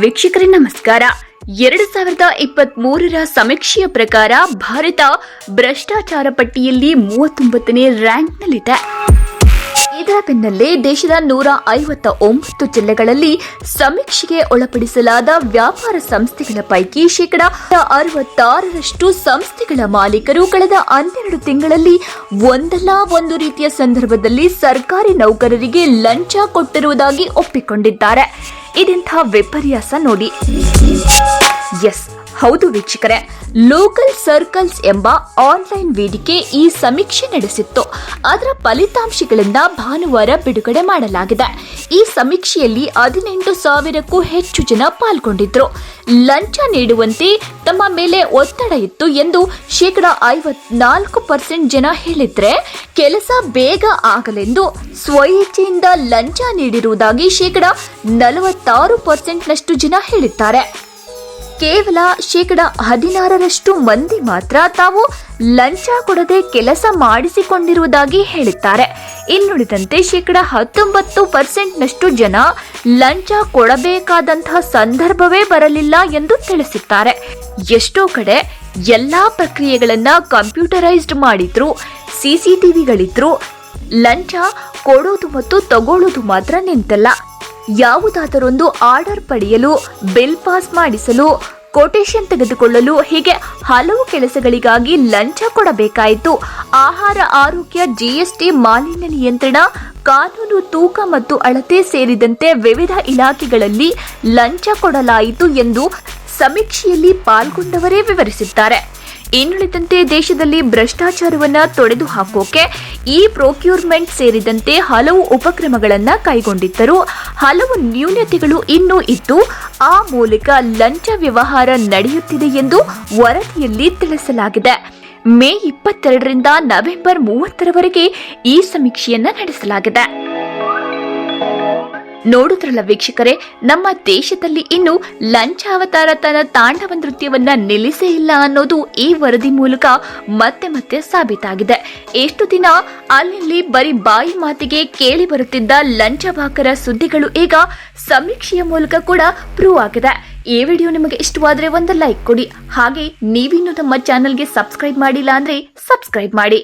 ವೀಕ್ಷಕರೇ ನಮಸ್ಕಾರ. ಎರಡು ಸಾವಿರದ ಇಪ್ಪತ್ತ್ ಮೂರರ ಸಮೀಕ್ಷೆಯ ಪ್ರಕಾರ ಭಾರತ ಭ್ರಷ್ಟಾಚಾರ ಪಟ್ಟಿಯಲ್ಲಿ ಮೂವತ್ತೊಂಬತ್ತನೇ ರ್ಯಾಂಕ್ನಲ್ಲಿದೆ. ಇದರ ದೇಶದ ನೂರ ಐವತ್ತ ಒಂಬತ್ತು ಜಿಲ್ಲೆಗಳಲ್ಲಿ ಸಮೀಕ್ಷೆಗೆ ಒಳಪಡಿಸಲಾದ ವ್ಯಾಪಾರ ಸಂಸ್ಥೆಗಳ ಪೈಕಿ ಶೇಕಡಾ ಅರವತ್ತಾರರಷ್ಟು ಸಂಸ್ಥೆಗಳ ಮಾಲೀಕರು ಕಳೆದ ಹನ್ನೆರಡು ತಿಂಗಳಲ್ಲಿ ಒಂದಲ್ಲ ಒಂದು ರೀತಿಯ ಸಂದರ್ಭದಲ್ಲಿ ಸರ್ಕಾರಿ ನೌಕರರಿಗೆ ಲಂಚ ಕೊಟ್ಟಿರುವುದಾಗಿ ಒಪ್ಪಿಕೊಂಡಿದ್ದಾರೆ. ಇದೆಂಥ ವಿಪರ್ಯಾಸ ನೋಡಿ. ಎಸ್. ಹೌದು ವೀಕ್ಷಕರೇ, ಲೋಕಲ್ ಸರ್ಕಲ್ಸ್ ಎಂಬ ಆನ್ಲೈನ್ ವೇದಿಕೆ ಈ ಸಮೀಕ್ಷೆ ನಡೆಸಿತ್ತು. ಅದರ ಫಲಿತಾಂಶಗಳಿಂದ ಭಾನುವಾರ ಬಿಡುಗಡೆ ಮಾಡಲಾಗಿದೆ. ಈ ಸಮೀಕ್ಷೆಯಲ್ಲಿ ಹದಿನೆಂಟು ಸಾವಿರಕ್ಕೂ ಹೆಚ್ಚು ಜನ ಪಾಲ್ಗೊಂಡಿದ್ರು. ಲಂಚ ನೀಡುವಂತೆ ತಮ್ಮ ಮೇಲೆ ಒತ್ತಡ ಇತ್ತು ಎಂದು ಶೇಕಡ ಐವತ್ನಾಲ್ಕು ಪರ್ಸೆಂಟ್ ಜನ ಹೇಳಿದ್ರೆ ಕೆಲಸ ಬೇಗ ಆಗಲೆಂದು ಸ್ವಇಚ್ಛೆಯಿಂದ ಲಂಚ ನೀಡಿರುವುದಾಗಿ ಶೇಕಡ ನಲವತ್ತಾರು ಪರ್ಸೆಂಟ್ನಷ್ಟು ಜನ ಹೇಳಿದ್ದಾರೆ. ಕೇವಲ ಶೇಕಡ ಹದಿನಾರರಷ್ಟು ಮಂದಿ ಮಾತ್ರ ತಾವು ಲಂಚ ಕೊಡದೆ ಕೆಲಸ ಮಾಡಿಸಿಕೊಂಡಿರುವುದಾಗಿ ಹೇಳುತ್ತಾರೆ ಇನ್ನುಳಿದಂತೆ ಶೇಕಡ ಹತ್ತೊಂಬತ್ತು ಪರ್ಸೆಂಟ್ನಷ್ಟು ಜನ ಲಂಚ ಕೊಡಬೇಕಾದಂತಹ ಸಂದರ್ಭವೇ ಬರಲಿಲ್ಲ ಎಂದು ತಿಳಿಸುತ್ತಾರೆ ಎಷ್ಟೋ ಕಡೆ ಎಲ್ಲಾ ಪ್ರಕ್ರಿಯೆಗಳನ್ನು ಕಂಪ್ಯೂಟರೈಸ್ಡ್ ಮಾಡಿದ್ರು, ಸಿಸಿಟಿವಿಗಳಿದ್ರು, ಲಂಚ ಕೊಡೋದು ಮತ್ತು ತಗೊಳ್ಳೋದು ಮಾತ್ರ ನಿಂತಲ್ಲ. ಯಾವುದಾದರೊಂದು ಆರ್ಡರ್ ಪಡೆಯಲು ಬಿಲ್ ಪಾಸ್ ಮಾಡಿಸಲು ಕೊಟೇಶನ್ ತೆಗೆದುಕೊಳ್ಳಲು ಹೀಗೆ ಹಲವು ಕೆಲಸಗಳಿಗಾಗಿ ಲಂಚ ಕೊಡಬೇಕಾಯಿತು. ಆಹಾರ ಆರೋಗ್ಯ ಜಿಎಸ್ಟಿ ಮಾಲಿನ್ಯ ನಿಯಂತ್ರಣ, ಕಾನೂನು ತೂಕ ಮತ್ತು ಅಳತೆ ಸೇರಿದಂತೆ ವಿವಿಧ ಇಲಾಖೆಗಳಲ್ಲಿ ಲಂಚ ಕೊಡಲಾಯಿತು ಎಂದು ಸಮೀಕ್ಷೆಯಲ್ಲಿ ಪಾಲ್ಗೊಂಡವರೇ ವಿವರಿಸಿದ್ದಾರೆ. ಇನ್ನುಳಿದಂತೆ ದೇಶದಲ್ಲಿ ಭ್ರಷ್ಟಾಚಾರವನ್ನು ತೊಡೆದು ಹಾಕೋಕೆ ಈ ಪ್ರೊಕ್ಯೂರ್ಮೆಂಟ್ ಸೇರಿದಂತೆ ಹಲವು ಉಪಕ್ರಮಗಳನ್ನು ಕೈಗೊಂಡಿದ್ದರು. ಹಲವು ನ್ಯೂನತೆಗಳು ಇನ್ನೂ ಇದ್ದು, ಆ ಮೂಲಕ ಲಂಚ ವ್ಯವಹಾರ ನಡೆಯುತ್ತಿದೆ ಎಂದು ವರದಿಯಲ್ಲಿ ತಿಳಿಸಲಾಗಿದೆ. ಮೇ ಇಪ್ಪತ್ತೆರಡರಿಂದ ನವೆಂಬರ್ ಮೂವತ್ತರವರೆಗೆ ಈ ಸಮೀಕ್ಷೆಯನ್ನು ನಡೆಸಲಾಗಿದೆ. ನೋಡುದ್ರಲ್ಲ ವೀಕ್ಷಕರೇ, ನಮ್ಮ ದೇಶದಲ್ಲಿ ಇನ್ನು ಲಂಚಾವತಾರ ತನ್ನ ತಾಂಡವ ನೃತ್ಯವನ್ನ ನಿಲ್ಲಿಸೇ ಇಲ್ಲ ಅನ್ನೋದು ಈ ವರದಿ ಮೂಲಕ ಮತ್ತೆ ಮತ್ತೆ ಸಾಬೀತಾಗಿದೆ. ಎಷ್ಟು ದಿನ ಅಲ್ಲಿ ಬರೀ ಬಾಯಿ ಮಾತಿಗೆ ಕೇಳಿ ಬರುತ್ತಿದ್ದ ಲಂಚವಾಕರ ಸುದ್ದಿಗಳು ಈಗ ಸಮೀಕ್ಷೆಯ ಮೂಲಕ ಕೂಡ ಪ್ರೂವ್ ಆಗಿದೆ. ಈ ವಿಡಿಯೋ ನಿಮಗೆ ಇಷ್ಟವಾದ್ರೆ ಒಂದು ಲೈಕ್ ಕೊಡಿ. ಹಾಗೆ ನೀವಿನ್ನೂ ನಮ್ಮ ಚಾನೆಲ್ಗೆ ಸಬ್ಸ್ಕ್ರೈಬ್ ಮಾಡಿಲ್ಲ ಅಂದ್ರೆ ಸಬ್ಸ್ಕ್ರೈಬ್ ಮಾಡಿ.